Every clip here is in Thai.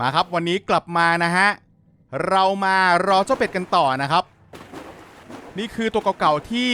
มาครับวันนี้กลับมานะฮะ เรามารอเจ้าเป็ดกันต่อนะครับ นี่คือตัวเก่าๆที่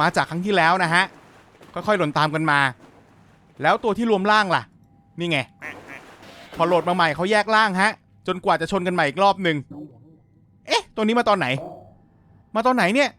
มาจากครั้งที่แล้วนะฮะ ค่อยๆหล่นตามกันมา แล้วตัวที่รวมร่างล่ะ นี่ไง พอโหลดมาใหม่เขาแยกร่างฮะ จนกว่าจะชนกันใหม่อีกรอบหนึ่งเอ๊ะ ตัวนี้มาตอนไหน มาตอนไหนเนี่ย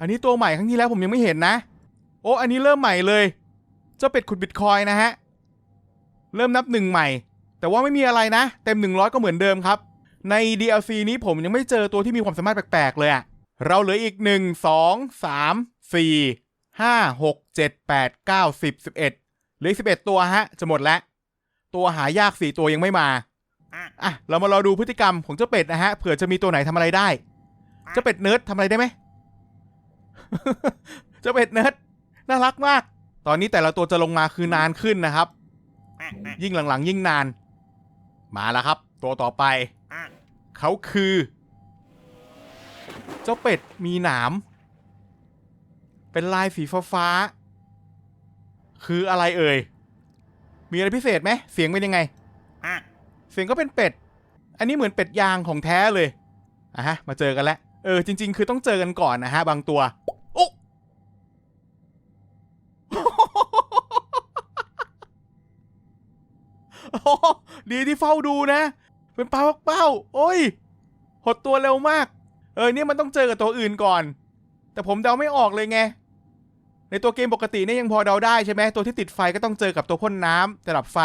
อันนี้ตัวใหม่ครั้งที่แล้วผมยังไม่เห็นนะ โอ้อันนี้เริ่มใหม่เลย เจ้าเป็ดขุดบิตคอยน์นะฮะ เริ่มนับหนึ่งใหม่ แต่ว่าไม่มีอะไรนะ เต็ม 100 ก็เหมือนเดิมครับ ใน DLC นี้ผมยังไม่เจอตัวที่มีความสามารถแปลกๆ เลยอะเราเหลืออีก 1 2 3 4 5 6 7 8 9 10 11เหลืออีก11 ตัวฮะ จะหมดแล้ว ตัวหายาก 4 ตัวยังไม่มาอะเรามารอดูพฤติกรรมของเจ้าเป็ดนะฮะเผื่อจะมีตัวไหนทำอะไรได้เจ้าเป็ดเนิร์ดทำอะไรได้ไหมเจ้าเป็ดเนิร์ดน่ารักมาก ตอนนี้แต่ละตัวจะลงมาคือนานขึ้นนะครับ ยิ่งหลังๆ ยิ่งนาน มาแล้วครับ ตัวต่อไป เขาคือ เจ้าเป็ดมีหนาม เป็นลายสีฟ้าๆคืออะไรเอ่ย มีอะไรพิเศษไหม เสียงเป็นยังไง เสียงก็เป็นเป็ด อันนี้เหมือนเป็ดยางของแท้เลยอะฮะ มาเจอกันแล้ว เออ จริง ๆ คือต้องเจอกันก่อนนะฮะ บางตัว โอ้โอ้โห ดีที่เฝ้าดูนะ เป็นปลาเป้า โอ้ย หดตัวเร็วมาก เออเนี่ยมันต้องเจอกับตัวอื่นก่อน แต่ผมเดาไม่ออกเลยไง ในตัวเกมปกติเนี่ยยังพอเดาได้ใช่ไหมตัวที่ติดไฟก็ต้องเจอกับตัวพ่นน้ำจะดับไฟ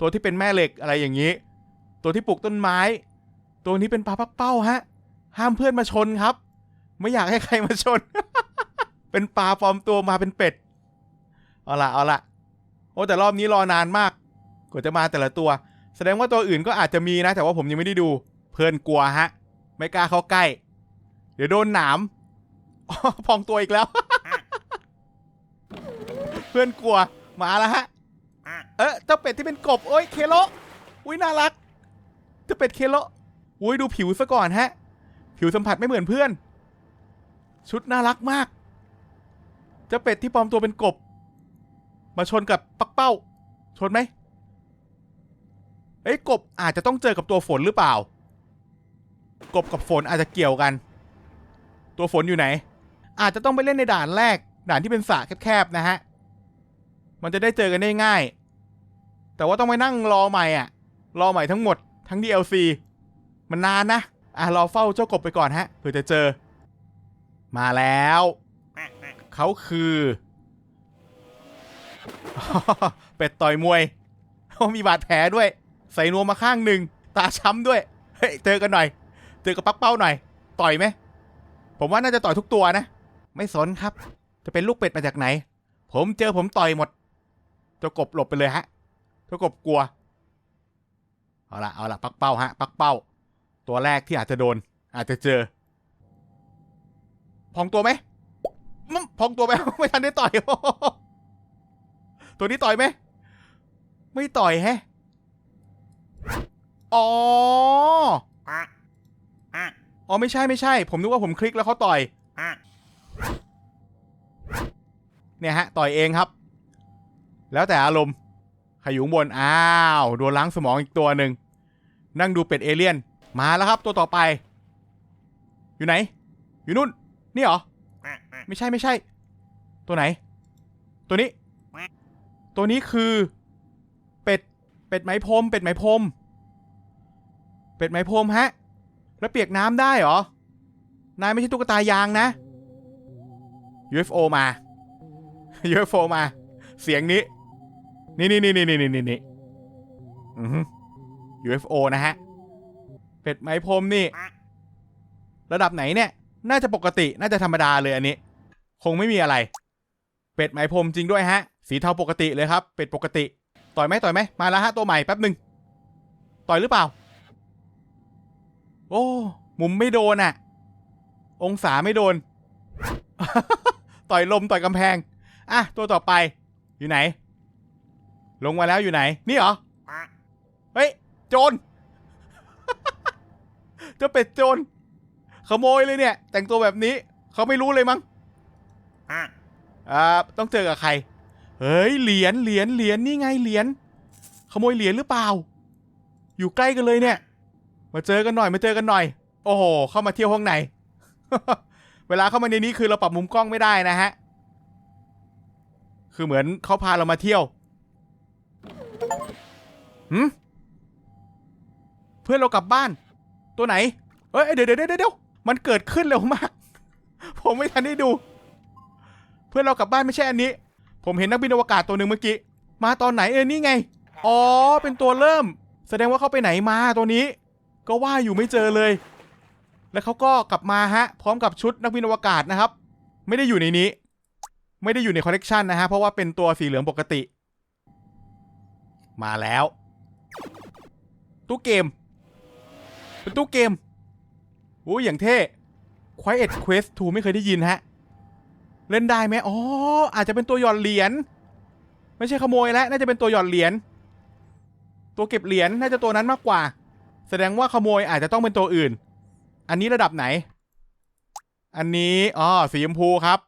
ตัวที่เป็นแม่เหล็กอะไรอย่างนี้ ตัวที่ปลูกต้นไม้ ตัวนี้เป็นปลาปักเป้าฮะ ห้ามเพื่อนมาชนครับ ไม่อยากให้ใครมาชน เป็นปลาปลอมตัวมาเป็นเป็ด เอาละเอาละโอ้แต่รอบนี้รอนานมากกว่าจะมาแต่ละตัว แสดงว่าตัวอื่นก็อาจจะมีนะ แต่ว่าผมยังไม่ได้ดู เพื่อนกลัวฮะ ไม่กล้าเข้าใกล้ เดี๋ยวโดนหนามอพองตัวอีกแล้ว เพื่อนกลัวมาแล้วฮะ เออเจ้าเป็ดที่เป็นกบโอ้ยเคโลอุ้ยน่ารักเจ้าเป็ดเคโลอุ้ยดูผิวซะก่อนฮะ ผิวสัมผัสไม่เหมือนเพื่อน ชุดน่ารักมากเจ้าเป็ดที่ปลอมตัวเป็นกบ มาชนกับปักเป้า ชนไหม เอ้ยกบอาจจะต้องเจอกับตัวฝนหรือเปล่า กบกับฝนอาจจะเกี่ยวกัน ตัวฝนอยู่ไหน อาจจะต้องไปเล่นในด่านแรก ด่านที่เป็นสระแคบๆนะฮะ มันจะได้เจอกันได้ง่าย แต่ว่าต้องไปนั่งรอใหม่อะ รอใหม่ทั้งหมดทั้ง DLC มันนานนะ อะรอเฝ้าเจ้ากบไปก่อนฮะเผื่อจะเจอ มาแล้ว เขาคือเป็ดต่อยมวยมีบาดแผลด้วย ใส่นวมมาข้างหนึ่งตาช้ำด้วย เฮ้ยเจอกันหน่อย เจอกับปักเป้าหน่อย ต่อยไหม ผมว่าน่าจะต่อยทุกตัวนะ ไม่สนครับ จะเป็นลูกเป็ดมาจากไหน ผมเจอผมต่อยหมดเจ้ากบหลบไปเลยฮะเจ้ากบกลัว เอาละเอาละปักเป้าฮะ ปักเป้า ตัวแรกที่อาจจะโดน อาจจะเจอ พองตัวไหมมึมพองตัวไหมไม่ทันได้ต่อย ตัวนี้ต่อยไหม ไม่ต่อยแฮะ อ๋อ อ๋อไม่ใช่ไม่ใช่ ผมนึกว่าผมคลิกแล้วเขาต่อย เนี่ยฮะ ต่อยเองครับ แล้วแต่อารมณ์ใครอยู่ข้างบน อ้าว โดนล้างสมองอีกตัวหนึ่ง นั่งดูเป็ดเอเลี่ยน มาแล้วครับตัวต่อไป อยู่ไหน อยู่นู่น นี่เหรอ ไม่ใช่ไม่ใช่ ตัวไหน ตัวนี้ ตัวนี้คือ เป็ด เป็ดไหมพรม เป็ดไหมพรม เป็ดไหมพรมฮะ แล้วเปียกน้ำได้เหรอ นายไม่ใช่ตุ๊กตายางนะ UFO มา UFO มา เสียงนี้ นี่นี่นี่นี่นี่นี่นี่อือ UFO นะฮะ เป็ดไหมพรมนี่ ระดับไหนเนี่ย น่าจะปกติ น่าจะธรรมดาเลยอันนี้ คงไม่มีอะไร เป็ดไหมพรมจริงด้วยฮะ สีเทาปกติเลยครับ เป็ดปกติ ต่อยไหมต่อยไหมมาแล้วฮะตัวใหม่แป๊บหนึ่งต่อยหรือเปล่า โอ้มุมไม่โดนอะองศาไม่โดน ต่อยลมต่อยกำแพง อะ ตัวต่อไป อยู่ไหน ลงมาแล้วอยู่ไหน นี่เหรอ เฮ้ย โจรเจะเป็ดโจรขโมยเลยเนี่ย แต่งตัวแบบนี้ เขาไม่รู้เลยมั้งอ่าต้องเจอกับใคร เฮ้ย เหรียญเหรียญเหรียญนี่ไงเหรียญขโมยเหรียญหรือเปล่า อยู่ใกล้กันเลยเนี่ย มาเจอกันหน่อยมาเจอกันหน่อย โอ้โห เข้ามาเที่ยวห้องในเวลาเข้ามาในนี้คือเราปรับมุมกล้องไม่ได้นะฮะ คือเหมือนเขาพาเรามาเที่ยวหืมเพื่อนเรากลับบ้าน ตัวไหน เอ้ยเดี๋ยวเดี๋ยวเดี๋ยวเดี๋ยวมันเกิดขึ้นเร็วมาก ผมไม่ทันได้ดู เพื่อนเรากลับบ้านไม่ใช่อันนี้ ผมเห็นนักบินอวกาศตัวหนึ่งเมื่อกี้ มาตอนไหนเออนี่ไง อ๋อ เป็นตัวเริ่ม แสดงว่าเขาไปไหนมาตัวนี้ ก็ว่าอยู่ไม่เจอเลย แล้วเขาก็กลับมาฮะ พร้อมกับชุดนักบินอวกาศนะครับ ไม่ได้อยู่ในนี้ ไม่ได้อยู่ในคอลเลกชันนะฮะ เพราะว่าเป็นตัวสีเหลืองปกติ มาแล้ว ตู้เกม เป็นตู้เกมโอ้ยอย่างเท่ Quiet Quest 2 ไม่เคยได้ยินฮะ เล่นได้ไหมอ๋อ อาจจะเป็นตัวหยอดเหรียญ ไม่ใช่ขโมยแล้ว น่าจะเป็นตัวหยอดเหรียญ ตัวเก็บเหรียญ น่าจะตัวนั้นมากกว่า แสดงว่าขโมยอาจจะต้องเป็นตัวอื่น อันนี้ระดับไหน อันนี้อ๋อสีชมพูครับ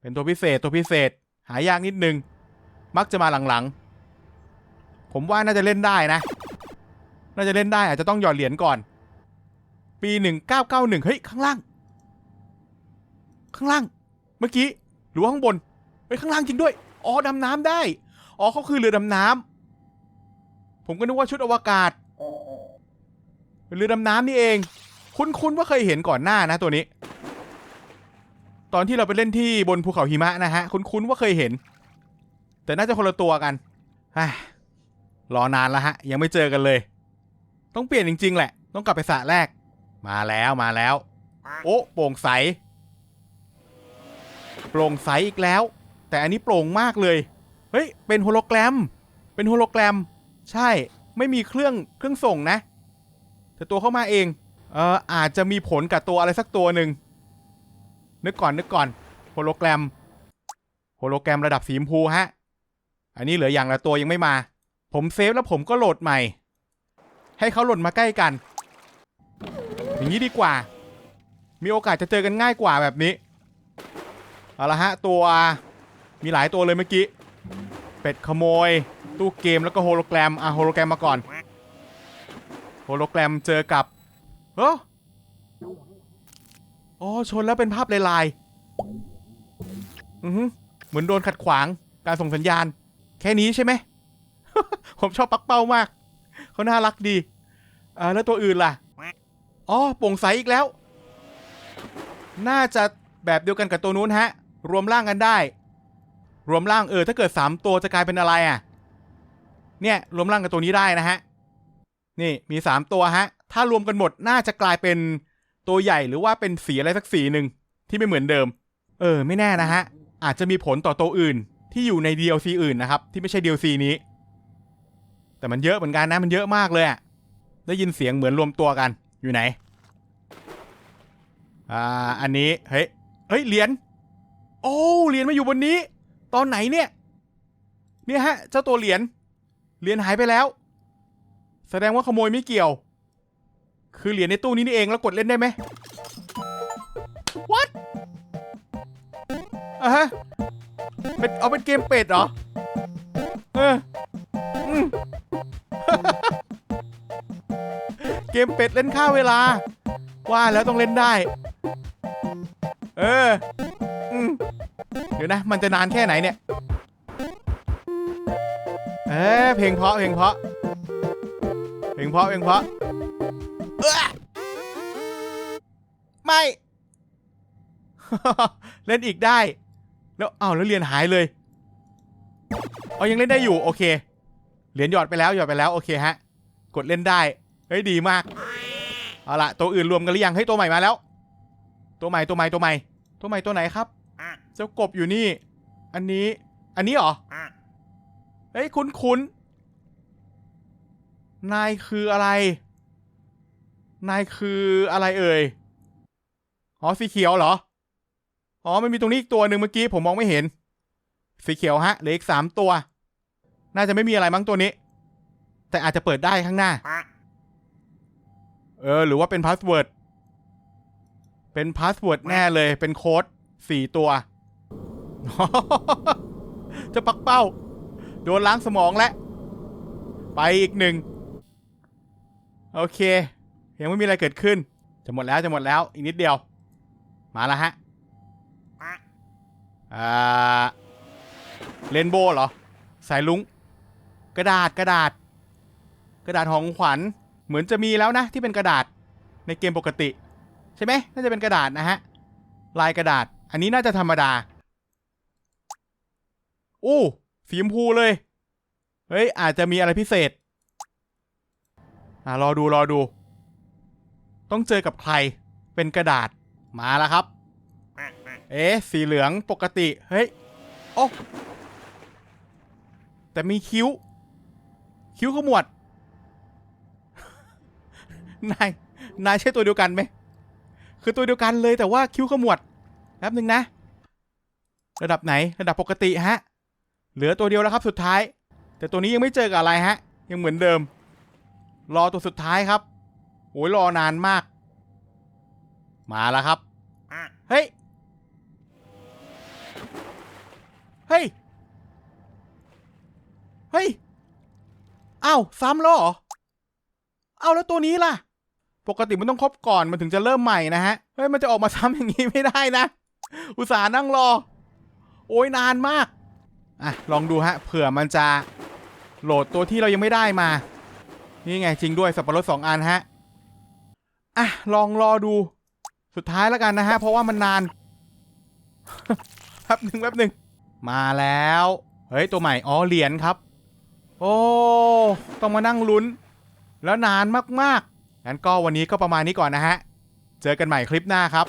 เป็นตัวพิเศษตัวพิเศษ หายากนิดนึง มักจะมาหลังๆ ผมว่าน่าจะเล่นได้นะ น่าจะเล่นได้อาจจะต้องหยอดเหรียญก่อน ปี1991เฮ้ยข้างล่าง ข้างล่าง เมื่อกี้หรือว่าข้างบนเฮ้ยข้างล่างจริงด้วย อ๋อดำน้ำได้ อ๋อเขาคือเรือดำน้ำผมก็นึกว่าชุดอวกาศ เป็นเรือดำน้ำนี่เอง คุ้นๆว่าเคยเห็นก่อนหน้านะตัวนี้ ตอนที่เราไปเล่นที่บนภูเขาหิมะนะฮะ คุ้นๆว่าเคยเห็น แต่น่าจะคนละตัวกันรอนานแล้วฮะ ยังไม่เจอกันเลย ต้องเปลี่ยนจริง ๆ แหละ ต้องกลับไปสระแรก มาแล้วมาแล้ว โอ้โปร่งใส โปร่งใสอีกแล้ว แต่อันนี้โปร่งมากเลย เฮ้ย เป็นโฮโลแกรม เป็นโฮโลแกรม ใช่ ไม่มีเครื่องเครื่องส่งนะ แต่ตัวเข้ามาเอง เอ่ออาจจะมีผลกับตัวอะไรสักตัวหนึ่ง นึกก่อนนึกก่อน โฮโลแกรม โฮโลแกรมระดับสีชมพูฮะ อันนี้เหลืออย่างละตัวยังไม่มา ผมเซฟแล้วผมก็โหลดใหม่ ให้เขาโหล่นมาใกล้กัน อย่างนี้ดีกว่า มีโอกาสจะเจอกันง่ายกว่าแบบนี้ เอาละฮะ ตัว มีหลายตัวเลยเมื่อกี้ เป็ดขโมย ตู้เกมแล้วก็โฮโลแกรม อะโฮโลแกรมมาก่อน ฮโลแกรมเจอกับเฮ้ออ๋อชนแล้วเป็นภาพลายๆอือเหมือนโดนขัดขวางการส่งสัญญาณ แค่นี้ใช่ไหม ผมชอบปักเป้ามาก เขาน่ารักดีอ่าแล้วตัวอื่นล่ะ อ๋อโปร่งใสอีกแล้ว น่าจะแบบเดียวกันกับตัวนู้นฮะ รวมร่างกันได้ รวมร่างเออ ถ้าเกิด 3 ตัวจะกลายเป็นอะไรอะ เนี่ย รวมร่างกับตัวนี้ได้นะฮะ นี่มี3ตัวฮะ ถ้ารวมกันหมดน่าจะกลายเป็นตัวใหญ่หรือว่าเป็นสีอะไรสักสีหนึ่งที่ไม่เหมือนเดิม เออ ไม่แน่นะฮะ อาจจะมีผลต่อตัวอื่นที่อยู่ใน DLC อื่นนะครับ ที่ไม่ใช่ DLC นี้ แต่มันเยอะเหมือนกันนะ มันเยอะมากเลยอะได้ยินเสียงเหมือนรวมตัวกันอยู่ไหน อ่า อันนี้ เฮ้ย เฮ้ย เหรียญ โอ้ เหรียญมาอยู่บนนี้ ตอนไหนเนี่ย เนี่ยฮะ เจ้าตัวเหรียญ เหรียญหายไปแล้ว แสดงว่าขโมยไม่เกี่ยว คือเหรียญในตู้นี้นี่เองแล้วกดเล่นได้ไหม What อะฮะเป็นเอาเป็นเกมเป็ดเหรอ เอออืม เกมเป็ดเล่นข้าเวลา ว่าแล้วต้องเล่นได้ เอออืมเดี๋ยวนะ มันจะนานแค่ไหนเนี่ย เออเพลงเพราะเพลงเพราะ เพลงเพราะเพลงเพราะเอ้อไม่ เล่นอีกได้ แล้วอ้าวแล้วเหรียญหายเลยเอายังเล่นได้อยู่ โอเค เหรียญหยอดไปแล้วหยอดไปแล้วโอเคฮะ กดเล่นได้เฮ้ยดีมากเอาละตัวอื่นรวมกันหรือยังเฮ้ยตัวใหม่มาแล้ว ตัวใหม่ตัวใหม่ตัวใหม่ตัวใหม่ตัวไหนครับเจ้ากบอยู่นี่ อันนี้ อันนี้เหรอเฮ้ยคุ้นคุ้นๆ นายคืออะไร นายคืออะไรเอ่ย อ๋อสีเขียวเหรอ อ๋อมันมีตรงนี้อีกตัวหนึ่งเมื่อกี้ผมมองไม่เห็น สีเขียวฮะเหลืออีกสามตัว น่าจะไม่มีอะไรมั้งตัวนี้ แต่อาจจะเปิดได้ข้างหน้า เออ หรือว่าเป็นพาสเวิร์ด เป็นพาสเวิร์ดแน่เลย เป็นโค้ดสี่ตัว จะปักเป้า โดนล้างสมองแล้ว ไปอีกหนึ่ง โอเค ยังไม่มีอะไรเกิดขึ้น จะหมดแล้วจะหมดแล้วอีกนิดเดียว มาแล้วฮะอ่าเลนโบว์เหรอ สายลุง กระดาษกระดาษ กระดาษของขวัญ เหมือนจะมีแล้วนะ ที่เป็นกระดาษในเกมปกติ ใช่ไหมน่าจะเป็นกระดาษนะฮะ ลายกระดาษ อันนี้น่าจะธรรมดาอู้สีชมพูเลย เฮ้ย อาจจะมีอะไรพิเศษ อ่ารอดูรอดู ต้องเจอกับใคร เป็นกระดาษ มาแล้วครับ เอ๊ะ สีเหลืองปกติ เฮ้ย โอ้ แต่มีคิ้ว คิ้วขมวด นาย นายใช่ตัวเดียวกันไหม คือตัวเดียวกันเลยแต่ว่าคิ้วขมวดแป๊บหนึ่งนะ ระดับไหน ระดับปกติฮะ เหลือตัวเดียวแล้วครับสุดท้าย แต่ตัวนี้ยังไม่เจอกับอะไรฮะ ยังเหมือนเดิม รอตัวสุดท้ายครับโอ้ยรอนานมาก มาแล้วครับ เฮ้ย เฮ้ย เฮ้ย อ้าวซ้ำแล้วเหรออ้าวแล้วตัวนี้ล่ะ ปกติมันต้องครบก่อนมันถึงจะเริ่มใหม่นะฮะ เฮ้ย มันจะออกมาซ้ำอย่างนี้ไม่ได้นะ อุตส่าห์นั่งรอ โอ้ยนานมาก อะ ลองดูฮะ เผื่อมันจะโหลดตัวที่เรายังไม่ได้มา นี่ไงจริงด้วยสับปะรดสองอันฮะอะลองรอดูสุดท้ายแล้วกันนะฮะ เพราะว่ามันนานแป๊บหนึ่งแป๊บหนึ่งมาแล้ว เฮ้ย ตัวใหม่ อ๋อ เหรียญครับ โอ้ ต้องมานั่งลุ้น แล้วนานมากๆงั้นก็วันนี้ก็ประมาณนี้ก่อนนะฮะ เจอกันใหม่คลิปหน้าครับ